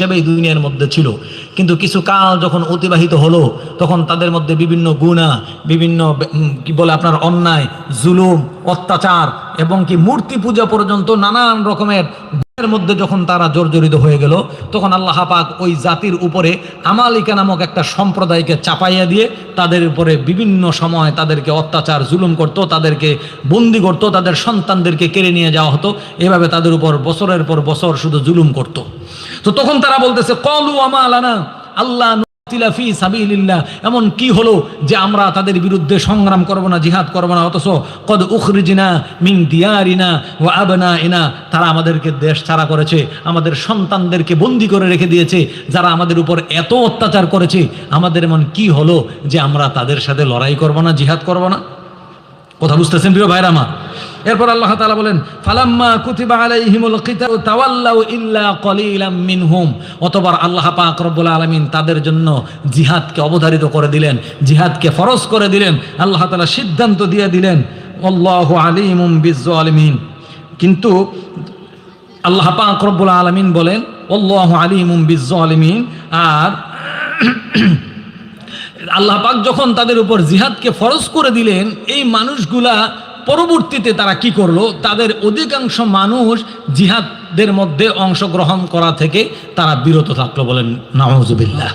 হিসেবে এই দুনিয়ার মধ্যে ছিল। কিন্তু কিছু কাল যখন অতিবাহিত হলো, তখন তাদের মধ্যে বিভিন্ন গুণা বিভিন্ন কি বলে আপনার অন্যায়, জুলুম, অত্যাচার এবং কি মূর্তি পূজা পর্যন্ত নানান রকমের মধ্যে যখন তারা জর্জরিত হয়ে গেল, তখন আল্লাহ পাক ওই জাতির উপরে আমালিকা নামক একটা সম্প্রদায়কে চাপাইয়া দিয়ে তাদের উপরে বিভিন্ন সময় তাদেরকে অত্যাচার, জুলুম করত, তাদেরকে বন্দি করত, তাদের সন্তানদেরকে কেড়ে নিয়ে যাওয়া হতো। এভাবে তাদের উপর বছরের পর বছর শুধু জুলুম করত। তো তখন তারা বলতেছে, কলু আমা আলানা আল্লাহ নুতিলা ফি সাবিলিল্লাহ। এমন কি হলো যে আমরা তাদের বিরুদ্ধে সংগ্রাম করব না, জিহাদ করব না? অথচ কদ উখরিজিনা মিং দিয়ারিনা ও আবনা এনা তারা আমাদেরকে দেশ ছাড়া করেছে, আমাদের সন্তানদেরকে বন্দি করে রেখে দিয়েছে, যারা আমাদের উপর এত অত্যাচার করেছে। আমাদের এমন কি হলো যে আমরা তাদের সাথে লড়াই করব না, জিহাদ করব না? কথা বুঝতেছেন প্রিয় ভাইরা আমার? এরপর আল্লাহ তাআলা বলেন, ফালাম্মা কুতিবা আলাইহিমুল কিতাবু তাওয়াল্লাউ ইল্লা কলিলাম মিনহুম। অতবার আল্লাহ পাক রব্বুল আলামিন তাদের জন্য জিহাদকে অবধারিত করে দিলেন, জিহাদকে ফরজ করে দিলেন, আল্লাহ তাআলা সিদ্ধান্ত দিয়ে দিলেন, আল্লাহু আলিমুম বিজ্জালিমিন। কিন্তু আল্লাহ পাক রব্বুল আলামিন বলেন, আল্লাহু আলিমুম বিজ্জালিমিন। আর আল্লাহ পাক যখন তাদের উপর জিহাদকে ফরজ করে দিলেন, এই মানুষগুলা পরবর্তীতে তারা কি করল? তাদের অধিকাংশ মানুষ জিহাদের মধ্যে অংশগ্রহণ করা থেকে তারা বিরত থাকল বলেন নামজুবিল্লাহ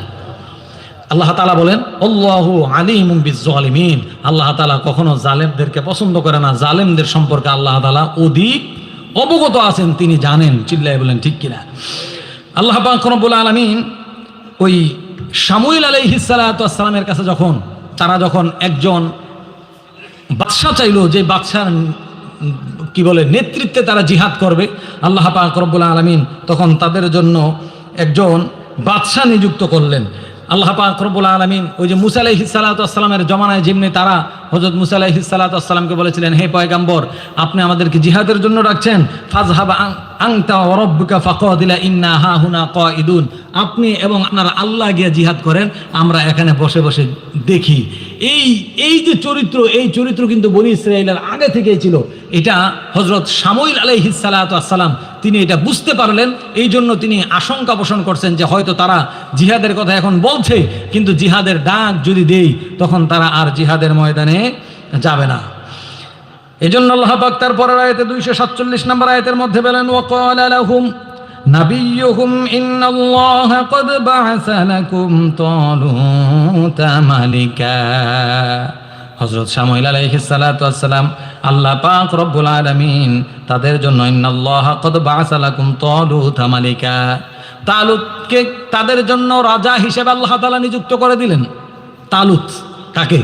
আল্লাহ তালা বলেন অল্লাহ আলিম বিজ্জালিমিন। আল্লাহ তালা কখনো জালেমদেরকে পছন্দ করে না। জালেমদের সম্পর্কে আল্লাহ তালা অধিক অবগত আছেন, তিনি জানেন। চিল্লাই বলেন, ঠিক কিনা? আল্লাহ পাক রব্বুল আলমিন ওই সামুইল আলাইহিসালামের কাছে যখন, তারা যখন একজন বাদশাহ চাইলো যে বাদশার কি বলে, নেতৃত্বে তারা জিহাদ করবে, আল্লাহ পাক রব্বুল আলমিন তখন তাদের জন্য একজন বাদশাহ নিযুক্ত করলেন। আল্লাহ পাক রব্বুল আলমিন ওই যে মুসা আলাইহি সালাতামের জমানায় যেমনি তারা হজরত মুসা আলাইহি সালাতামকে বলেছিলেন, হে পয়গাম্বর, আপনি আমাদেরকে জিহাদের জন্য রাখছেন ফাজহাব ইন্না হা আপনি এবং আপনার আল্লাহ গিয়া জিহাদ করেন, আমরা এখানে বসে বসে দেখি। এই এই যে চরিত্র, এই চরিত্র কিন্তু বনি ইসরায়েলের আগে থেকেই ছিল। এটা হজরত সামইল আলাইহি সালাতাম তিনি এটা বুঝতে পারলেন। এই জন্য তিনি আশঙ্কা পোষণ করছেন যে হয়তো তারা জিহাদের কথা এখন বলছে, কিন্তু জিহাদের ডাক যদি দেই, তখন তারা আর জিহাদের ময়দানে যাবে না। এজন্য আল্লাহ পাক তার পরের আয়াতে দুইশো সাতচল্লিশ নম্বর আয়তের মধ্যে বলেন, ওয়াকাল লাহুম নাবিয়্যুহুম ইন্নাল্লাহা ক্বাদ বা'আসা লাকুম তালুতা মালিকা। হযরত শামুয়েল আলাইহিস সালাতু ওয়াসসালাম আল্লাহ পাক রব্বুল তাদের জন্য ইন্নাল্লাহা ক্বাদ বা'আসা লাকুম তালুতা মালিকা। তালুতকে তাদের জন্য রাজা হিসেবে আল্লাহ তাআলা নিযুক্ত করে দিলেন। তালুত কাকে?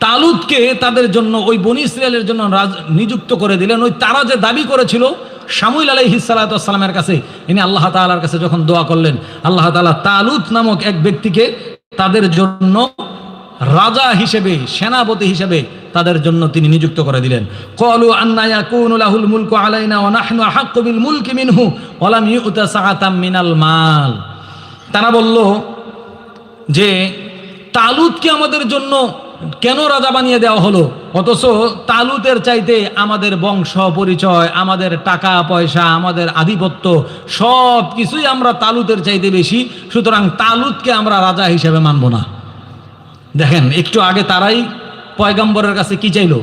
তালুদকে তাদের জন্য, ওই বনি ইসরায়েলের জন্য নিযুক্ত করে দিলেন। ওই তারা যে দাবি করেছিল শামুল আলাইহি সালাতামের কাছে, ইনি আল্লাহ তালার কাছে যখন দোয়া করলেন, আল্লাহ তালা তালুত নামক এক ব্যক্তিকে তাদের জন্য রাজা হিসেবে, সেনাপতি হিসেবে তাদের জন্য তিনি নিযুক্ত করে দিলেন। কলু আন্না ইয়াকুনু লাহুল মুলকু মাল। তারা বলল যে, তালুদকে আমাদের জন্য কেন রাজা বানিয়ে দেওয়া হলো? অথচ তালুতের চাইতে আমাদের বংশ পরিচয়, আমাদের টাকা পয়সা, আমাদের আধিপত্য, সব কিছুই আমরা তালুতের চাইতে বেশি। সুতরাং তালুতকে আমরা রাজা হিসেবে মানব না। দেখেন, একটু আগে তারাই পয়গম্বরের কাছে কি চাইলো?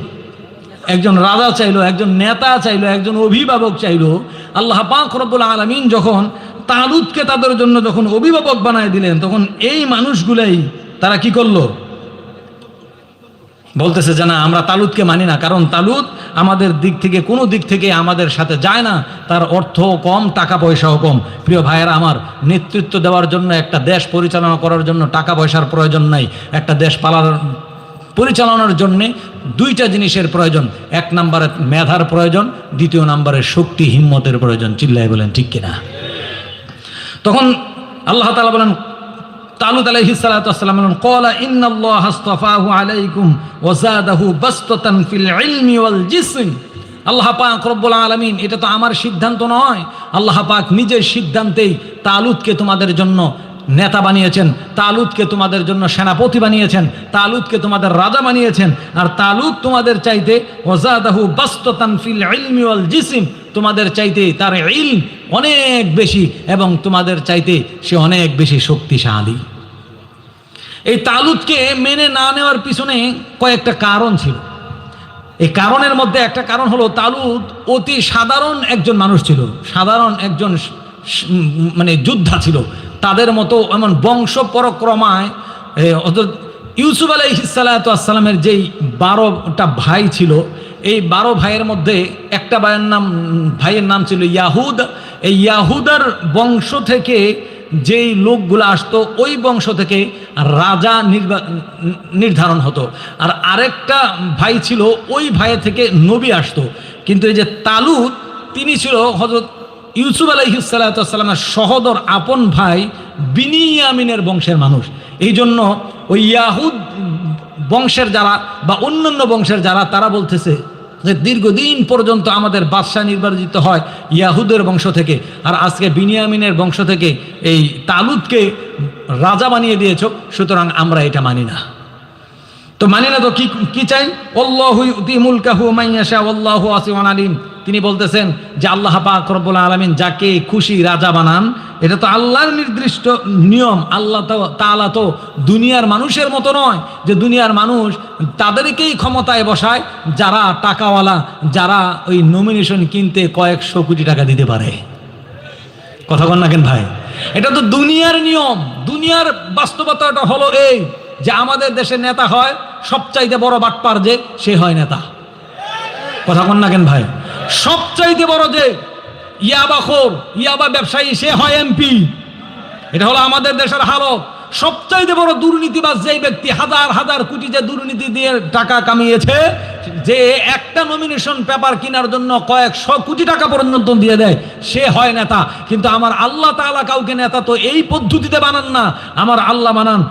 একজন রাজা চাইলো, একজন নেতা চাইলো, একজন অভিভাবক চাইলো। আল্লাহ পাক রব্বুল আলমিন যখন তালুদকে তাদের জন্য যখন অভিভাবক বানায় দিলেন, তখন এই মানুষগুলাই তারা কি করল? বলতেছে যে না, আমরা তালুদকে মানি না, কারণ তালুদ আমাদের দিক থেকে, কোনো দিক থেকে আমাদের সাথে যায় না। তার অর্থ কম, টাকা পয়সাও কম। প্রিয় ভাইয়েরা আমার, নেতৃত্ব দেওয়ার জন্য, একটা দেশ পরিচালনা করার জন্য টাকা পয়সার প্রয়োজন নাই। একটা দেশ পালার, পরিচালনার জন্যে দুইটা জিনিসের প্রয়োজন। এক নম্বরে মেধার প্রয়োজন, দ্বিতীয় নম্বরে শক্তি, হিম্মতের প্রয়োজন। চিল্লাই বলেন, ঠিক কিনা? তখন আল্লাহ তালা বলেন তালুত আলাইহি সালাতাম ক্বালা ইন্নাল্লাহ আস্তাফাহু আলাইকুম ওয়া যাদাহু বাসতাতান ফিল ইলমি ওয়াল জিসম। আল্লাহ পাক রব্বুল আলামিন, এটা তো আমার সিদ্ধান্ত নয়। আল্লাহ পাক নিজের সিদ্ধান্তেই তালুদকে তোমাদের জন্য নেতা বানিয়েছেন, তালুদকে তোমাদের জন্য সেনাপতি বানিয়েছেন, তালুদকে তোমাদের রাজা বানিয়েছেন, আর তালুদ তোমাদের চাইতে ওজাদাহু বাস্ততান ফিল ইলমি ওয়াল জিসিম, তোমাদের চাইতে তার ইলম অনেক বেশি এবং তোমাদের চাইতে সে অনেক বেশি শক্তিশালী। এই তালুদকে মেনে না নেওয়ার পিছনে কয়েকটা কারণ ছিল। এই কারণের মধ্যে একটা কারণ হলো, তালুদ অতি সাধারণ একজন মানুষ ছিল, সাধারণ একজন মানে যোদ্ধা ছিল। তাদের মতো এমন বংশ পরক্রমায় অত- ইউসুফ আলাইহিসালামের যেই বারোটা ভাই ছিল, এই বারো ভাইয়ের মধ্যে একটা ভাইয়ের নাম ভাইয়ের নাম ছিল ইয়াহুদ। এই ইয়াহুদার বংশ থেকে যেই লোকগুলো আসতো, ওই বংশ থেকে রাজা নির্ধারণ হতো। আর আরেকটা ভাই ছিল, ওই ভাইয়ের থেকে নবী আসতো। কিন্তু এই যে তালুদ, তিনি ছিল হজরত ইউসুফ আলাইহিসাল্লামের সহদর আপন ভাই বিনিয়ামিনের বংশের মানুষ। এই জন্য ওই ইয়াহুদ বংশের যারা বা অন্যান্য বংশের যারা, তারা বলতেছে যে দীর্ঘদিন পর্যন্ত আমাদের বাদশাহ নির্বাচিত হয় ইয়াহুদের বংশ থেকে। আর আজকে বিনিয়ামিনের বংশ থেকে এই তালুদকে রাজা বানিয়ে দিয়েছ, সুতরাং আমরা এটা মানি না। তো মানি না তো কি কি চাই? আলিম। তিনি বলতেছেন যে আল্লাহ পাক আলামিন যাকে খুশি রাজা বানান, এটা তো আল্লাহর নির্দিষ্ট নিয়ম। আল্লাহ তো, তাআলা তো দুনিয়ার মানুষের মতো নয় যে দুনিয়ার মানুষ তাদেরকেই ক্ষমতায় বসায়, যারা টাকাওয়ালা, যারা ওই নমিনেশন কিনতে কয়েকশো কোটি টাকা দিতে পারে। কথা বল না কেন ভাই? এটা তো দুনিয়ার নিয়ম। দুনিয়ার বাস্তবতাটা হলো এই যে আমাদের দেশের নেতা হয় সবচাইতে বড় বাটপার যে, সে হয় নেতা। কথা বল না কেন ভাই? সবচাইতে বড় যে ইয়াবা খোর ইয়াবা ব্যবসায়ী, সে হয় এমপি। এটা হলো আমাদের দেশের হালত। সবচাইতে বড় দুর্নীতিবাজ যেই ব্যক্তি, হাজার হাজার কোটি যে দুর্নীতি দিয়ে টাকা কামিয়েছে, যে একটা নমিনেশন পেপার কেনার জন্য কয়েকশো কোটি টাকা পর্যন্ত দিয়ে দেয়, সে হয় নেতা। কিন্তু আমার আল্লাহ তাআলা কাউকে নেতা তো এই পদ্ধতিতে বানান না। আমার আল্লাহ বানান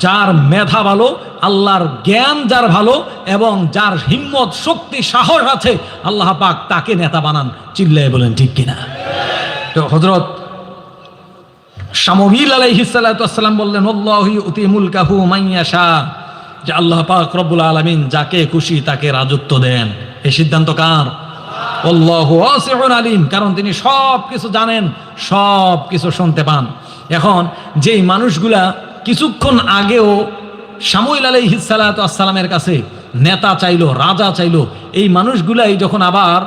যার মেধা ভালো, আল্লাহর জ্ঞান যার ভালো এবং যার হিম্মত, শক্তি, সাহস আছে, আল্লাহ পাক তাকে নেতা বানান। চিল্লায় বলেন, ঠিক কিনা? তো হজরত শামবিল আলাইহিসাল্লাম বললেন উতিমুল কাহু মাইয়াশা যে আল্লাহ পাক রব্বুল আলমিন যাকে খুশি তাকে রাজত্ব দেন। এই সিদ্ধান্ত কার? আলিম। কারণ তিনি সব কিছু জানেন সব কিছু শুনতে পান। এখন যেই মানুষগুলা কিছুক্ষণ আগেও সামুইল আসসালামের কাছে নেতা চাইল রাজা চাইল এই মানুষগুলাই যখন আবার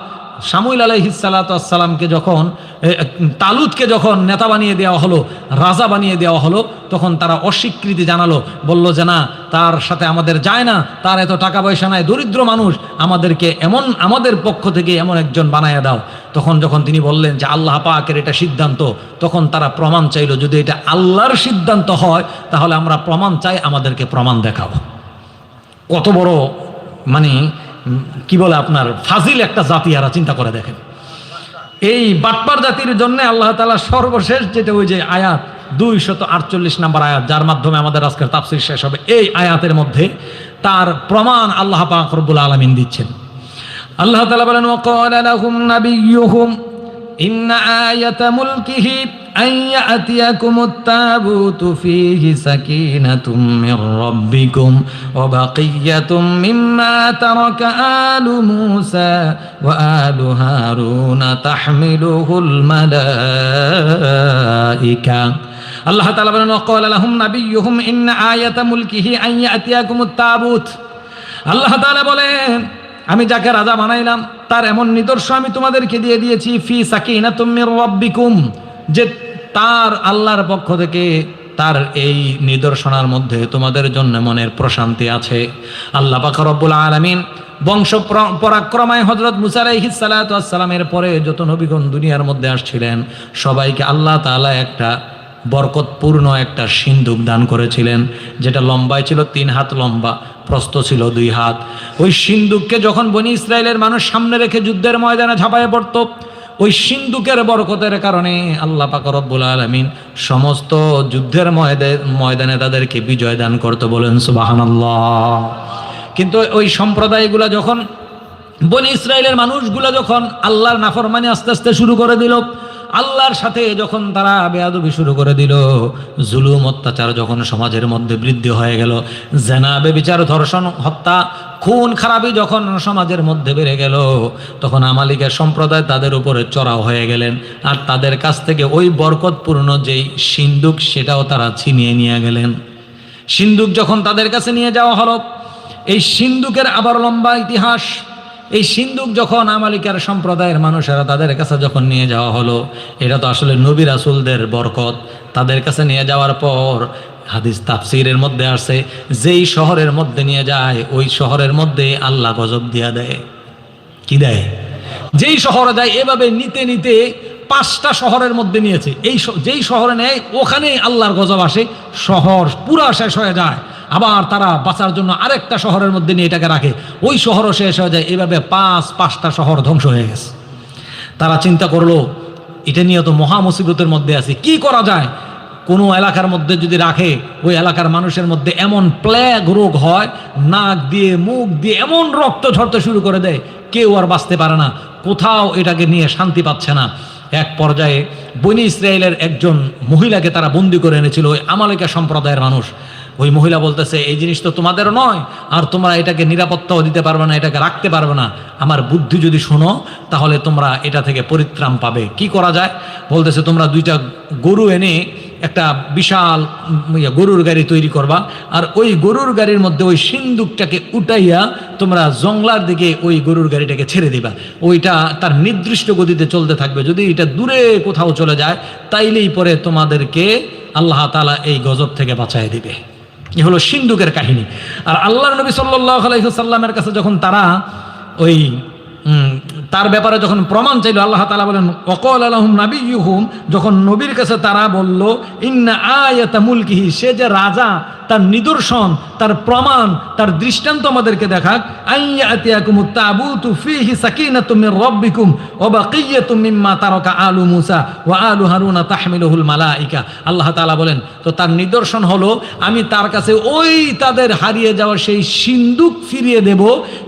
সামুইল আলাইহিসাল্লাতামকে যখন তালুদকে যখন নেতা বানিয়ে দেওয়া হলো, রাজা বানিয়ে দেওয়া হলো, তখন তারা অস্বীকৃতি জানালো, বলল যে না, তার সাথে আমাদের যায় না, তার এত টাকা পয়সা নাই, দরিদ্র মানুষ, আমাদেরকে এমন, আমাদের পক্ষ থেকে এমন একজন বানায় দাও। তখন যখন তিনি বললেন যে আল্লাহ পাকের এটা সিদ্ধান্ত, তখন তারা প্রমাণ চাইলো, যদি এটা আল্লাহর সিদ্ধান্ত হয়, তাহলে আমরা প্রমাণ চাই, আমাদেরকে প্রমাণ দেখাও কত বড় মানে কি বলে আপনার, ফাজিল একটা জাতি আর চিন্তা করে দেখেন। এই বাটপার জাতির জন্য আল্লাহ তালা সর্বশেষ যেটা ওই যে আয়াত, দুইশত আটচল্লিশ নাম্বার আয়াত, যার মাধ্যমে আমাদের আজকের তাপসির শেষ হবে, এই আয়াতের মধ্যে তার প্রমাণ আল্লাহ পাকরবুল আলমিন দিচ্ছেন। আল্লাহ তালা বলেন إن آية ملكه أن يأتيكم التابوت فيه سكينة من ربكم وبقية مما ترك آل موسى وآل هارون تحمله الملائكة الله تعالى بنا قال لهم نبيهم إن آية ملكه أن يأتيكم التابوت الله تعالى بولين আমি যাকে রাজা বানাইলাম, তার এমন নিদর্শন আমি তোমাদেরকে দিয়ে দিয়েছি, ফি সাকিনা তুমির রব্বিকুম, যে তার আল্লাহর পক্ষ থেকে তার এই নিদর্শনার মধ্যে তোমাদের জন্য মনের প্রশান্তি আছে। আল্লাহ রব্বুল আলামিন বংশ পরাক্রমায় হজরত মুসা আলাইহিস সালাতু পরে যত নবীগণ দুনিয়ার মধ্যে আসছিলেন, সবাইকে আল্লাহ তাআলা একটা বরকতপূর্ণ একটা সিন্ধুক দান করেছিলেন, যেটা লম্বায় ছিল তিন হাত লম্বা। প্রস্থ ছিল দুই হাত। ওই সিন্ধুককে যখন বনি ইসরায়েলের মানুষ সামনে রেখে যুদ্ধের ময়দানে ঝাঁপায় পড়ত, ওই সিন্ধুকের বরকতের কারণে আল্লাহ পাক রব্বুল আলমিন সমস্ত যুদ্ধের ময়দে, ময়দানে তাদেরকে বিজয় দান করতে বলেন, সুবাহানাল্লাহ। কিন্তু ওই সম্প্রদায়গুলো যখন বনি ইসরায়েলের মানুষগুলো যখন আল্লাহর নাফরমানি আস্তে আস্তে শুরু করে দিল আল্লাহর সাথে যখন তারা বেয়াদবি শুরু করে দিল, জুলুম অত্যাচার যখন সমাজের মধ্যে বৃদ্ধি হয়ে গেল জেনাবে বিচার ধর্ষণ, হত্যা, খুন, খারাপি যখন সমাজের মধ্যে বেড়ে গেল, তখন আমালিকের সম্প্রদায় তাদের উপরে চড়াও হয়ে গেলেন। আর তাদের কাছ থেকে ওই বরকতপূর্ণ যেই সিন্দুক সেটাও তারা ছিনিয়ে নিয়ে গেলেন। সিন্দুক যখন তাদের কাছে নিয়ে যাওয়া হলো, এই সিন্দুকের আবার লম্বা ইতিহাস। এই সিন্দুক যখন আমালিকার সম্প্রদায়ের মানুষেরা তাদের কাছে যখন নিয়ে যাওয়া হলো, এটা তো আসলে নবী রাসুলদের বরকত। তাদের কাছে নিয়ে যাওয়ার পর হাদিস তাফসিরের মধ্যে আসে, যেই শহরের মধ্যে নিয়ে যায়, ওই শহরের মধ্যে আল্লাহ গজব দিয়া দেয়। কি দেয়? যেই শহরে যায়, এভাবে নিতে নিতে পাঁচটা শহরের মধ্যে নিয়েছে। এই যেই শহরে নেয় ওখানে আল্লাহর গজব আসে, শহর পুরা শেষ হয়ে যায়। আবার তারা বাঁচার জন্য আরেকটা শহরের মধ্যে নিয়ে এটাকে রাখে। ওই শহরও শেষ হয়ে যায়। এভাবে পাঁচ, পাঁচটা শহর ধ্বংস হয়ে গেছে। তারা চিন্তা করল, এটা নিয়ে তো মহা মুসিবতের মধ্যে আছে। কি করা যায়? কোনো এলাকার মধ্যে যদি রাখে, ওই এলাকার মানুষের মধ্যে এমন প্লেগ রোগ হয়, নাক দিয়ে, মুখ দিয়ে এমন রক্ত ঝরতে শুরু করে দেয়, কেউ আর বাঁচতে পারে না। কোথাও এটাকে নিয়ে শান্তি পাচ্ছে না। এক পর্যায়ে বনি ইসরায়েলের একজন মহিলাকে তারা বন্দি করে এনেছিল, ওই আমালিকা সম্প্রদায়ের মানুষ। ওই মহিলা বলতেছে, এই জিনিস তো তোমাদেরও নয়, আর তোমরা এটাকে নিরাপত্তাও দিতে পারবে না, এটাকে রাখতে পারবে না। আমার বুদ্ধি যদি শোনো, তাহলে তোমরা এটা থেকে পরিত্রাণ পাবে। কি করা যায়? বলতেছে, তোমরা দুইটা গরু এনে একটা বিশাল গরুর গাড়ি তৈরি করবা, আর ওই গরুর গাড়ির মধ্যে ওই সিন্দুকটাকে উঠাইয়া তোমরা জংলার দিকে ওই গরুর গাড়িটাকে ছেড়ে দিবা। ওইটা তার নির্দিষ্ট গতিতে চলতে থাকবে। যদি এটা দূরে কোথাও চলে যায়, তাইলেই পরে তোমাদেরকে আল্লাহ তাআলা এই গজব থেকে বাঁচায় দিবে। এ হলো সিন্ধুকের কাহিনী। আর আল্লাহ নবী সাল্লাহ আলাইসাল্লামের কাছে যখন তারা ওই তার ব্যাপারে যখন প্রমাণ চাইল, আল্লাহ তালা বলেন অকল আলহম নাবি ইহুম যখন নবীর কাছে তারা বলল, ইন্না আয়াতা মুলকিহি সে যে রাজা, তার নিদর্শন, তার প্রমাণ, তার দৃষ্টান্ত আমাদেরকে দেখাক আইয়াতিয়াকুম তাবুতু ফিহি সাকিনাতুম মির রাব্বিকুম ওয়া বাকিয়াতুম মিম্মা তারাকা আলু মুসা ওয়া আলু হারুনা তাহমিলুহুল মালাইকা আল্লাহ তাআলা বলেন, তো তার নিদর্শন হলো, আমি তার কাছে ওই তাদের হারিয়ে যাওয়া সেই সিন্দুক ফিরিয়ে দেব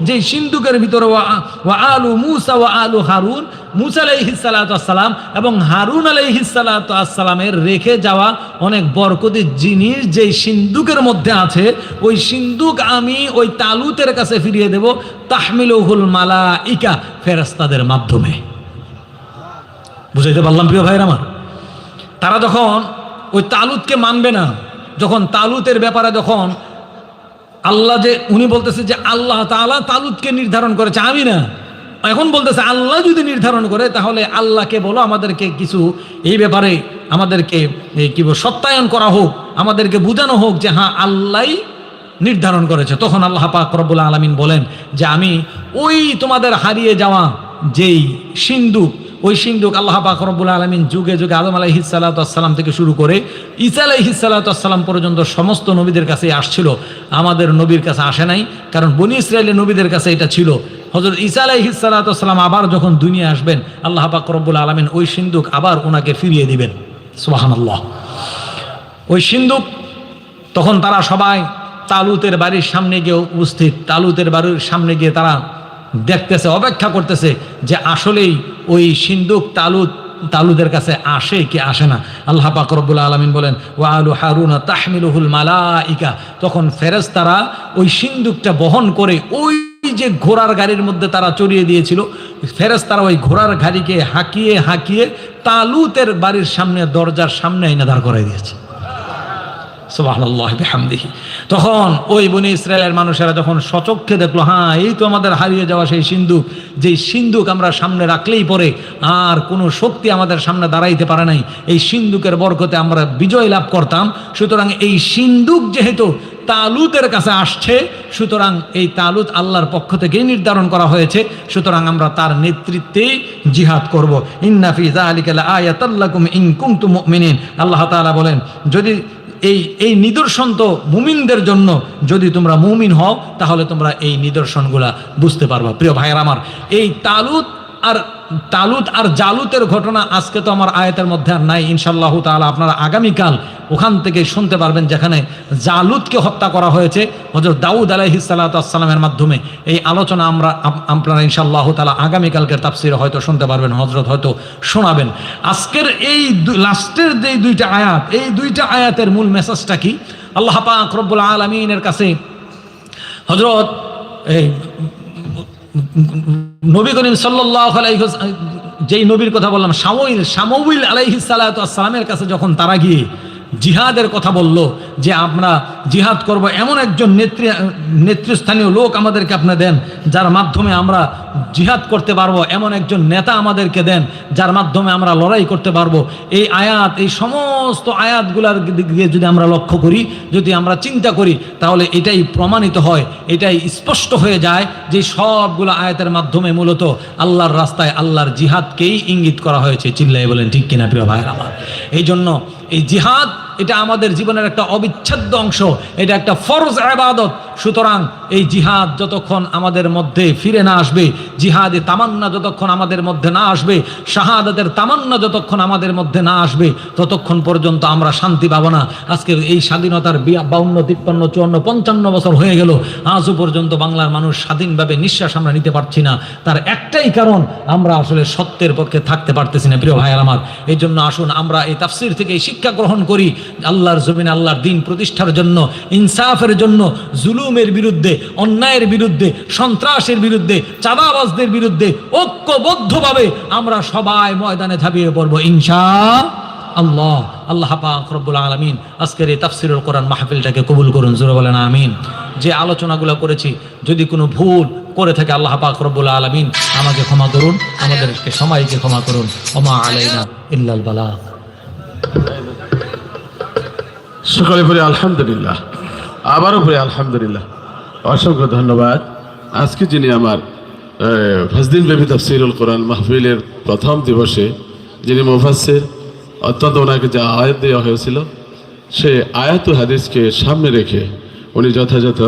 যে সিন্দুকের ভিতরে ওয়া আলু মুসা ওয়া আলু হারুন, মুসা আলাইহিসালাম এবং হারুন আলাইহিসালামের রেখে যাওয়া অনেক বরকতি জিনিস মধ্যে আছে, ওই সিন্দুক আমি ওই তালুতের কাছে ফিরিয়ে দেব তাহমিলুহুল মালা ইকা ফেরাস্তাদের মাধ্যমে। বুঝাইতে পারলাম প্রিয় ভাইয়ের আমার? তারা যখন ওই তালুতকে মানবে না, যখন তালুতের ব্যাপারে যখন আল্লাহ যে, উনি বলতেছে যে আল্লাহ তাআলা তালুতকে নির্ধারণ করেছে, আমি না। এখন বলতেছে, আল্লাহ যদি নির্ধারণ করে, তাহলে আল্লাহকে বলো, আমাদেরকে কিছু এই ব্যাপারে আমাদেরকে কি সত্যায়ন করা হোক, আমাদেরকে বোঝানো হোক যে হ্যাঁ আল্লাহই নির্ধারণ করেছে। তখন আল্লাহ পাক রব্বুল আলমিন বলেন যে, আমি ওই তোমাদের হারিয়ে যাওয়া যেই সিন্দুক ওই সিন্ধুক আল্লাহ পাক রব্বুল আলমিন যুগে যুগে আদম আলাইহিসাল্লাম থেকে শুরু করে ঈসা আলাইহিসাল্লাম পর্যন্ত সমস্ত নবীদের কাছে আসছিল। আমাদের নবীর কাছে আসে নাই, কারণ বনি ইসরায়েলের নবীদের কাছে এটা ছিল। হজরত ঈসা আলাইহিসাল্লাম আবার যখন দুনিয়া আসবেন, আল্লাহ পাক রব্বুল আলমিন ওই সিন্ধুক আবার ওনাকে ফিরিয়ে দিবেন। সুবাহান আল্লাহ ওই সিন্ধুক, তখন তারা সবাই তালুতের বাড়ির সামনে গিয়ে উপস্থিত। তালুতের বাড়ির সামনে গিয়ে তারা দেখতেছে, অপেক্ষা করতেছে যে আসলেই ওই সিন্ধুক তালুত, তালুদের কাছে আসে কি আসে না। আল্লাহ পাক রব্বুল আলমিন বলেন ও আলু হারুন তাহমিলুহুল মালাইকা। তখন ফেরেশতারা ওই সিন্ধুকটা বহন করে ওই যে ঘোড়ার গাড়ির মধ্যে তারা চড়িয়ে দিয়েছিল, ফেরেশতারা ওই ঘোড়ার গাড়িকে হাঁকিয়ে হাঁকিয়ে তালুতের বাড়ির সামনে, দরজার সামনে এনে দাঁড় করাই দিয়েছে। তখন ওই বনি ইসরায়েলের মানুষেরা যখন সচক্ষে দেখল হ্যাঁ এই তো আমাদের হারিয়ে যাওয়া সেই সিন্ধুক, যেই সিন্ধুক আমরা সামনে রাখলেই পরে আর কোনো শক্তি আমাদের সামনে দাঁড়াইতে পারে নাই, এই সিন্ধুকের বরকতে আমরা বিজয় লাভ করতাম, সুতরাং এই সিন্ধুক যেহেতু তালুতের কাছে আসছে, সুতরাং এই তালুত আল্লাহর পক্ষ থেকেই নির্ধারণ করা হয়েছে, সুতরাং আমরা তার নেতৃত্বে জিহাদ করব। ইন্নাফি জালিকা আয়াতাল্লাকুম ইন কুনতুম মুমিনিন। আল্লাহ তাআলা বলেন, যদি এই এই নিদর্শন তো মুমিনদের জন্য, যদি তোমরা মুমিন হও, তাহলে তোমরা এই নিদর্শনগুলা বুঝতে পারবা। প্রিয় ভাইয়ের আমার, এই তালুত আর তালুত আর জালুতের ঘটনা আজকে তো আমার আয়াতের মধ্যে আর নাই। ইনশাল্লাহ তাআলা আপনারা আগামীকাল ওখান থেকে শুনতে পারবেন যেখানে জালুতকে হত্যা করা হয়েছে। হজরত দাউদ আলাইহিস সালামের মাধ্যমে। এই আলোচনা আমরা আপ- আপনারা ইনশাল্লাহ তালা আগামীকালকের তাফসিরে হয়তো শুনতে পারবেন হজরত হয়তো শোনাবেন। আজকের এই লাস্টের যে দুইটা আয়াত, এই দুইটা আয়াতের মূল মেসেজটা কি? আল্লাহ পাক রব্বুল আলমিনের কাছে হজরত এই নবী করিম সাল্লাহ যেই নবীর কথা বললাম সামইল সামউইল আলাইহি সালামের কাছে যখন তারা গিয়ে জিহাদের কথা বলল যে আমরা জিহাদ করব। এমন একজন নেত্রী, নেতৃস্থানীয় লোক আমাদেরকে আপনি দেন, যার মাধ্যমে আমরা জিহাদ করতে পারব। এমন একজন নেতা আমাদেরকে দেন, যার মাধ্যমে আমরা লড়াই করতে পারব। এই আয়াত, এই সমস্ত আয়াতগুলার দিকে যদি আমরা লক্ষ্য করি, যদি আমরা চিন্তা করি, তাহলে এটাই প্রমাণিত হয়, এটাই স্পষ্ট হয়ে যায় যে সবগুলো আয়াতের মাধ্যমে মূলত আল্লাহর রাস্তায় আল্লাহর জিহাদকেই ইঙ্গিত করা হয়েছে। চিল্লাই বলেন, ঠিক কিনা প্রিয় ভাইয়ের? আমার এই জন্য এই জিহাদ এটা আমাদের জীবনের একটা অবিচ্ছেদ্য অংশ। এটা একটা ফরজ আবাদত সুতরাং এই জিহাদ যতক্ষণ আমাদের মধ্যে ফিরে না আসবে, জিহাদে তামান্না যতক্ষণ আমাদের মধ্যে না আসবে, শাহাদাতের তামান্না যতক্ষণ আমাদের মধ্যে না আসবে, ততক্ষণ পর্যন্ত আমরা শান্তি পাবো না। আজকে এই স্বাধীনতার বাউন্ন, তিপ্পান্ন, চুয়ান্ন, পঞ্চান্ন বছর হয়ে গেল। আজও পর্যন্ত বাংলার মানুষ স্বাধীনভাবে নিঃশ্বাস আমরা নিতে পারছি না। তার একটাই কারণ, আমরা আসলে সত্যের পক্ষে থাকতে পারতেছি না, প্রিয় ভাইয়ার আমার। এই জন্য আসুন আমরা এই তাফসির থেকে শিক্ষা গ্রহণ করি, আল্লাহর জমিন আল্লাহর দিন প্রতিষ্ঠার জন্য, ইনসাফের জন্য জুলুমের বিরুদ্ধে, অন্যায়ের বিরুদ্ধে, সন্ত্রাসের বিরুদ্ধে, চাঁদাবাজদের বিরুদ্ধে ঐক্যবদ্ধভাবে আমরা সবাই ময়দানে ঝাঁপিয়ে পড়ব, ইনশা আল্লাহ। আল্লাহ পাক রব্বুল আলমিন আজকের এই তাফসিরুল কোরআন মাহফিলটাকে কবুল করুন, জোরে বলেন আমিন। যে আলোচনাগুলো করেছি, যদি কোনো ভুল করে থাকে আল্লাহ পাক রব্বুল আলমিন, আমাকে ক্ষমা করুন, আমাদেরকে সবাইকে ক্ষমা করুন। ওমা আলাইনা ইল্লাল বালা সকালে পরে আলহামদুলিল্লাহ। আবারও পরে আলহামদুলিল্লাহ। অসংখ্য ধন্যবাদ। আজকে যিনি আমার ফজদিন বেবি তফসিরুল কোরআন মাহফিলের প্রথম দিবসে, যিনি মুফাসের অত্যন্ত ওনাকে যা আয়াত দেওয়া হয়েছিল সে আয়াত হাদিসকে সামনে রেখে উনি যথাযথ